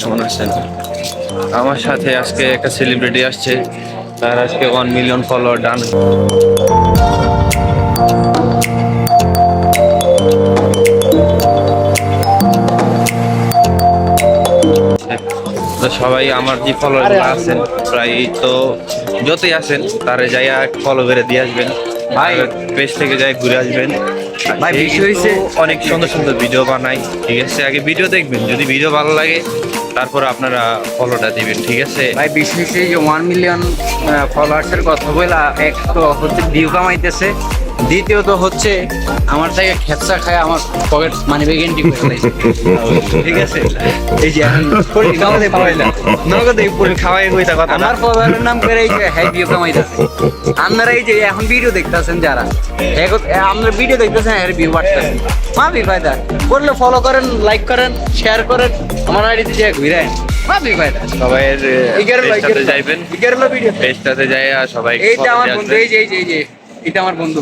কেমন আছেন? আমার সাথে আজকে একটা সেলিব্রিটি আসছে। তার আজকে ওয়ান মিলিয়ন ফলোয়ার ডান সবাই আমার যে ফলোয়ার আছেন প্রায় তো যতই আছেন তারা যাইয়া ফলো করে দিয়ে আসবেন। ভাই। পেজ থেকে যাই ঘুরে আসবেন। ভাই, বিষয় হইছে- অনেক সুন্দর সুন্দর ভিডিও বানাই ঠিক আছে? আগে ভিডিও দেখবেন যদি ভিডিও ভালো লাগে তারপর আপনারা ফলোটা দিবেন ঠিক আছে? ভাই বিশেষ যে ওয়ান মিলিয়ন ফলোয়ার্সের কথা বলা এক তো হচ্ছে ভিউ কামাইতেছে। দ্বিতীয়ত হচ্ছে আমার থেকে খেপসা খায় আমার পকেট মানি ব্যাগ এন্ট্রি করে ঠিক আছে? এই যে এখন নগদে পয়লা নগদে পুরো খাওয়াই হইতা কথা আমার ফলোয়ারের নাম করে এই যে হ্যাঁ ভিউ কামাইতেছে। আপনারা এই যে এখন ভিডিও দেখতেছেন যারা এ, আমরা ভিডিও দেখতেছেন এর ভিউ বাড়তেছে। মাবি ফায়দা। করলে ফলো করেন লাইক করেন শেয়ার করেন আমার আইডিতে যে ঘুরে মাবি ফায়দা। সবাই পেজটাতে যাইবেন। ভিডিও পেজটাতে যাই আর সবাই এইটা follow আমার বন্ধু। এই যে এই যে এই যে। এটা আমার বন্ধু।